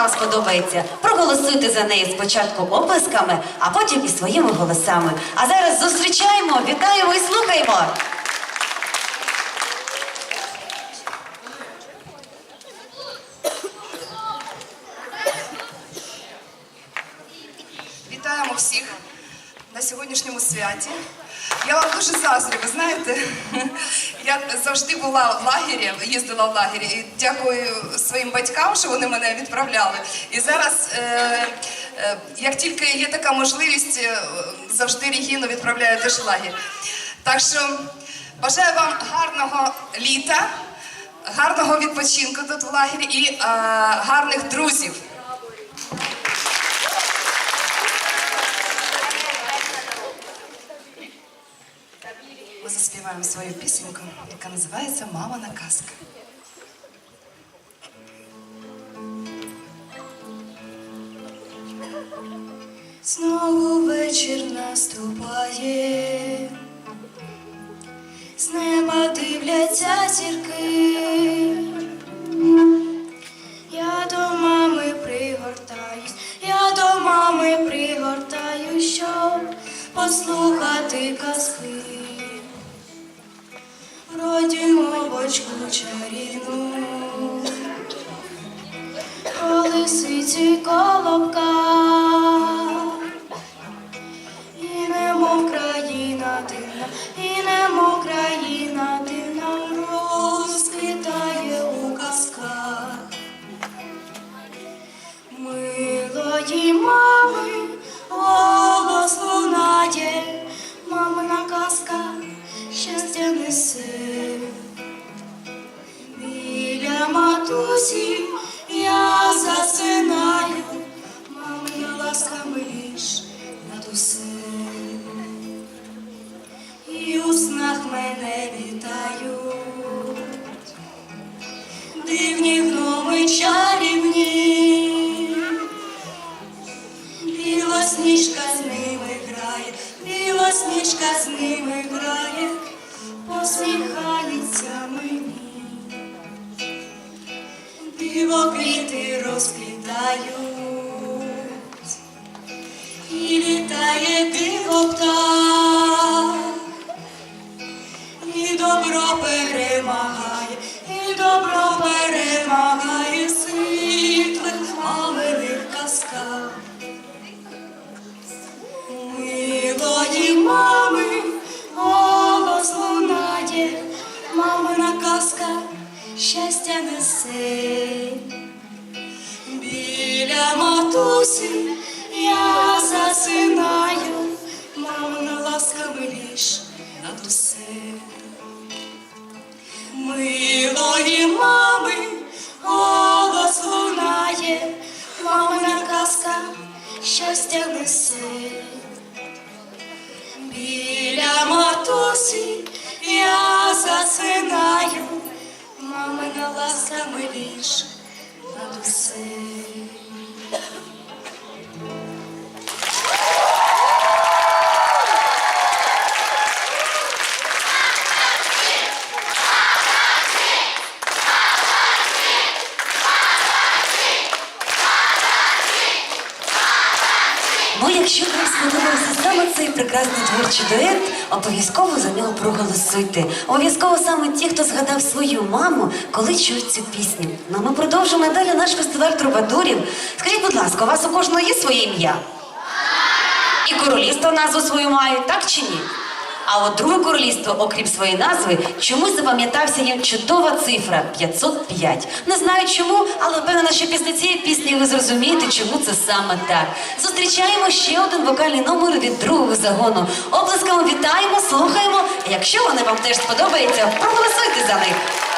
вам сподобається, проголосуйте за неї спочатку оплесками, а потім і своїми голосами. А зараз зустрічаємо, вітаємо і слухаємо. Вітаємо всіх на сьогоднішньому святі. Я вам дуже заздрю, ви знаєте, я завжди була в лагері, їздила в лагері, і дякую своїм батькам, що вони мене відправляли. І зараз, е, е, як тільки є така можливість, е, завжди Регіну відправляю теж в лагерь. Так що бажаю вам гарного літа, гарного відпочинку тут в лагері і е, гарних друзів. Ми свою пісеньку, яка називається Мамина казка. Знову й колобка. І немов країна дивна, і немов країна дивна розквітає у казках. Милої мами, голос лунає, мамина казка щастя несе. Біля матусі засинаю, Дивоквіти розквітають, і літає диво птах, і добро перемагає, і добро перемагає світлих маминих казках. Милої мами, голос лунає, мамина казка щастя несе. Біля матусі я засинаю, мамина ласками ліж над усе. Милої мами, голос лунає, мамина казка щастя несе. Біля матусі я засинаю, мамина ласками ліж над усе. Творчий дует, обов'язково за нього проголосуйте. Обов'язково саме ті, хто згадав свою маму, коли чують цю пісню. Ну, а ми продовжимо далі наш фестиваль трубадурів. Скажіть, будь ласка, у вас у кожного є своє ім'я? І королівство назву свою має, так чи ні? А от друге королівство, окрім своєї назви, чомусь запам'ятався їм чудова цифра 505. Не знаю чому, але впевнена, що після цієї пісні ви зрозумієте, чому це саме так. Зустрічаємо ще один вокальний номер від другого загону. Оплесками вітаємо, слухаємо. Якщо вони вам теж сподобаються, проголосуйте за них.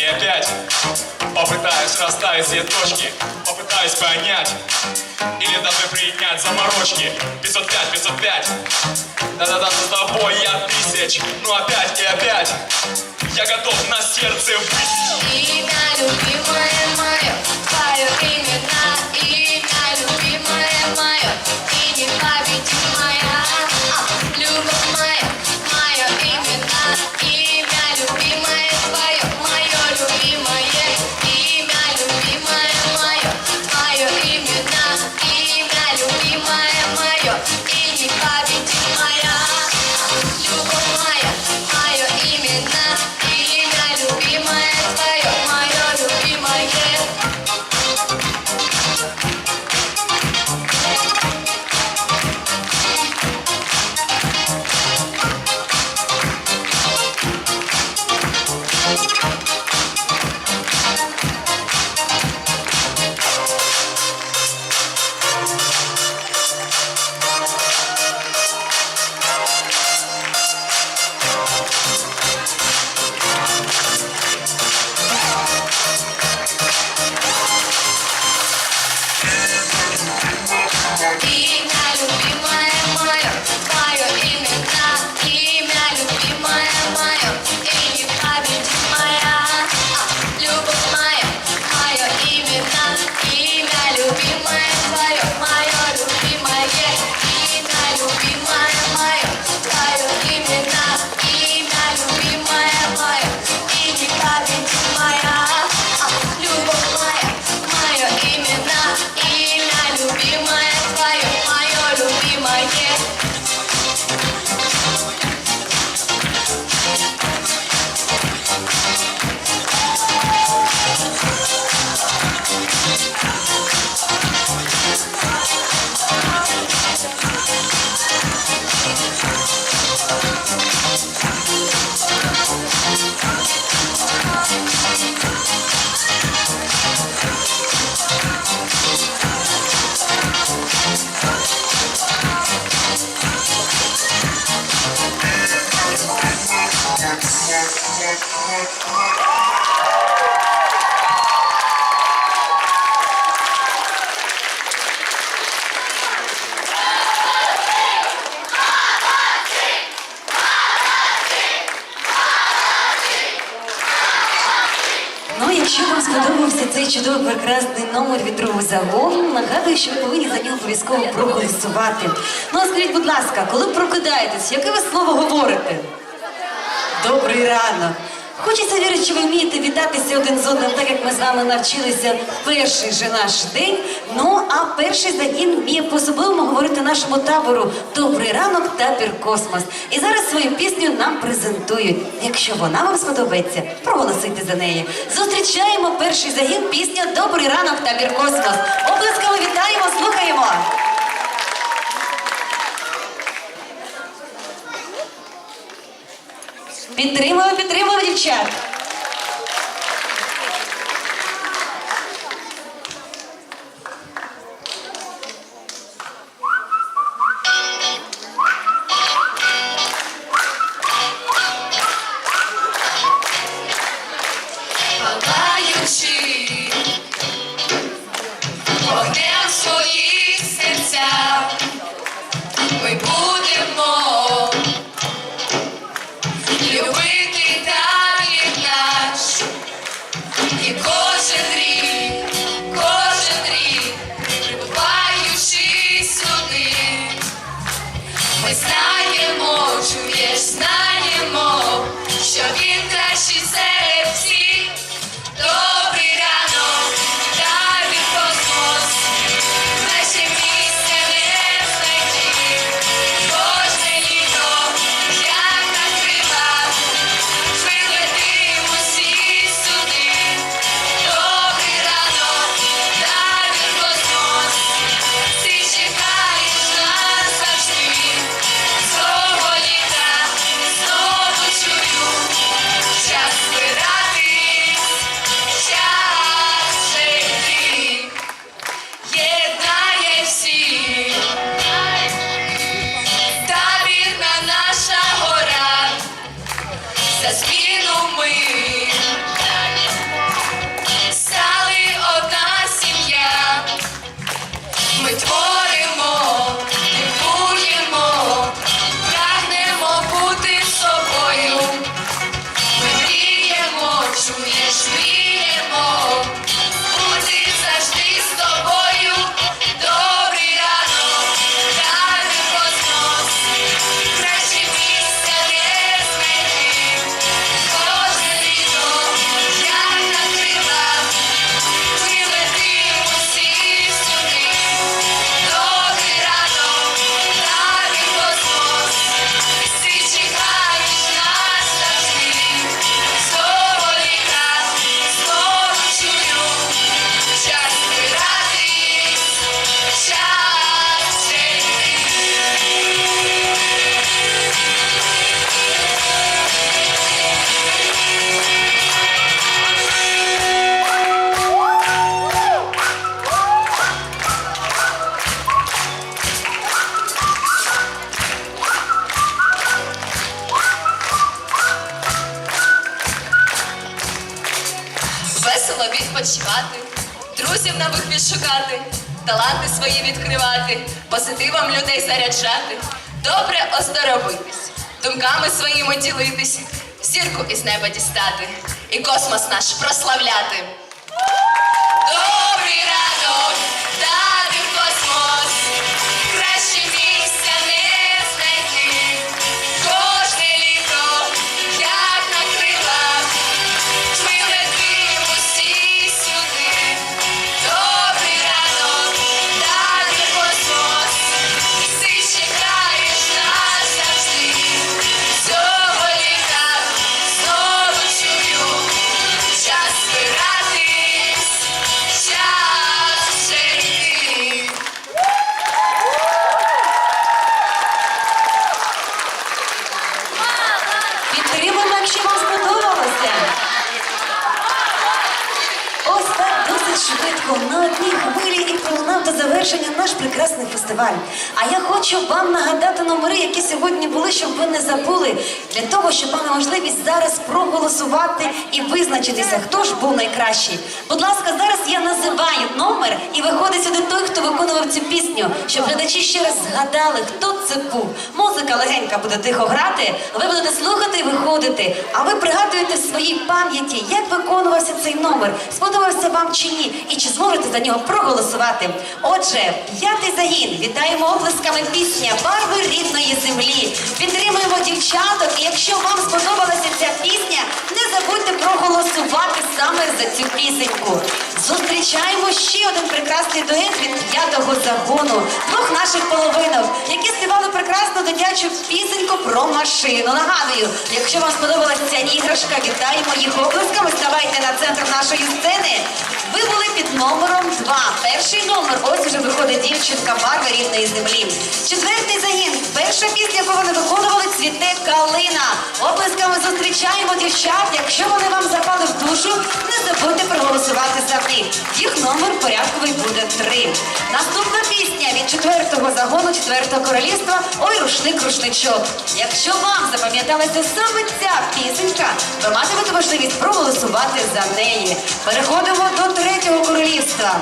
Опять Попытаюсь расставить все точки. Попытаюсь понять. Или даже принять заморочки. 505, 505 Да-да-да, с тобой я тысяч. Ну опять и опять. Я готов на сердце высечь Имя любимое мое, твое Имя чудовий прекрасний номер від другого загону, нагадую, що ви повинні за нього обов'язково проголосувати. Ну, а скажіть, будь ласка, коли прокидаєтесь, яке ви слово говорите? Добрий ранок. Хочеться вірити, що ви вмієте вітатися один з одним, так як ми з вами навчилися перший же наш день. Ну а перший загін вміє по-особливому говорити нашому табору Добрий ранок, табір космос. І зараз свою пісню нам презентують. Якщо вона вам сподобається, проголосуйте за неї. Зустрічаємо перший загін пісня Добрий ранок, табір космос. Обласками вітаємо, слухаємо. Підтримуємо, підтримуємо дівчат. І відпочивати, друзів нових відшукати, таланти свої відкривати, позитивом людей заряджати, добре оздоровитись, думками своїми ділитись, зірку із неба дістати і космос наш прославляти. Фестиваль. А я хочу вам нагадати номери, які сьогодні були, щоб ви не забули, для того, щоб мали можливість зараз проголосувати і визначитися, хто ж був найкращий. Будь ласка, зараз я називаю номер і виходить сюди той, хто виконував цю пісню, щоб глядачі ще раз згадали, хто це був. Музика легенька буде тихо грати, ви будете слухати і виходити. А ви пригадуєте в своїй пам'яті, як виконувався цей номер, сподобався вам чи ні, і чи зможете за нього проголосувати. Отже, п'ятий загін. Вітаємо оплесками пісня Барви рідної землі. Підтримуємо дівчаток. І якщо вам сподобалася ця пісня, не забудьте проголосувати саме за цю пісеньку. Зустрічаємо ще один прекрасний дует від п'ятого загону, двох наших половинок, які співали прекрасну дитячу пісеньку про машину. Нагадую, якщо вам сподобалася ця іграшка, вітаємо їх оплесками. Ставайте на центр нашої сцени. Ви були під номером 2. Перший номер. Ось уже виходить дівчинка барви рідної землі. Четвертий загін. Перша пісня, яку вони виконували, цвіте калина. Оплесками зустрічаємо дівчат. Якщо вони вам запали в душу, не забудьте проголосувати за них. Їх номер порядковий буде три. Четвертого загону, четвертого королівства. Ой, рушник, рушничок. Якщо вам запам'яталася саме ця пісенька, ви матимете можливість проголосувати за неї. Переходимо до третього королівства.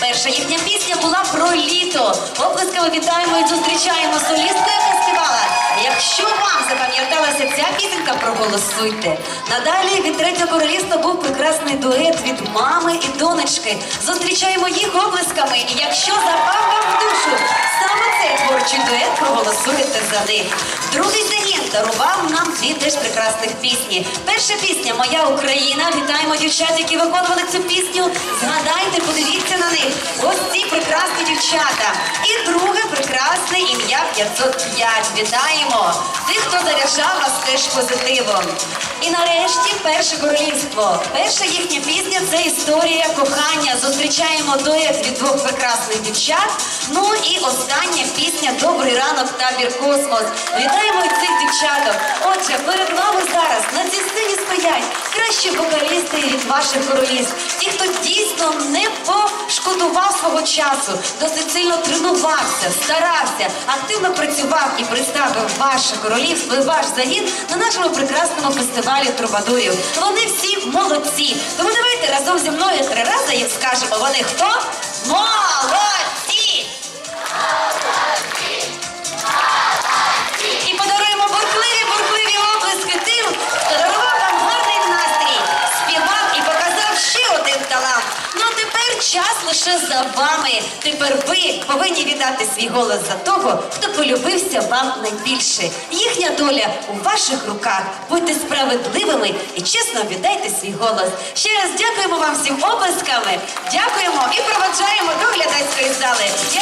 Перша їхня пісня була про літо. Оплесками вітаємо і зустрічаємо солістку, яка співала. Якщо вам запам'яталася ця пісенька, проголосуйте. Надалі від третього королівства був прекрасний дует від мами і донечки. Зустрічаємо їх оплесками. І якщо запав вам в душу саме цей творчий дует, проголосуєте за них. Другий загін дарував нам дві теж прекрасних пісні. Перша пісня Моя Україна. Вітаємо дівчат, які виконували цю пісню. Згадайте, подивіться на них. Ось ці прекрасні дівчата. І друге прекрасне ім'я 505. Вітаємо тих, хто заряджав нас теж позитивом. І нарешті перше королівство. Перша їхня пісня це історія кохання. Зустрічаємо дует від двох прекрасних дівчат. Ну і остання пісня Добрий ранок, табір космос. Вітаємо цих дівчаток. Отже, перед вами зараз на цій сцені стоять кращі вокалісти від ваших королівств. Ті, хто дійсно не пошкодував свого часу, досить сильно тренувався, старався, активно працював і представив ваше королівство і ваш загін на нашому прекрасному фестивалі трубадурів. Вони всі молодці. Тому давайте разом зі мною три рази їм скажемо. Вони хто? Молодці! Тепер ви повинні віддати свій голос за того, хто полюбився вам найбільше. Їхня доля у ваших руках. Будьте справедливими і чесно віддайте свій голос. Ще раз дякуємо вам всім оплесками. Дякуємо і проведжаємо до глядацької зали. Я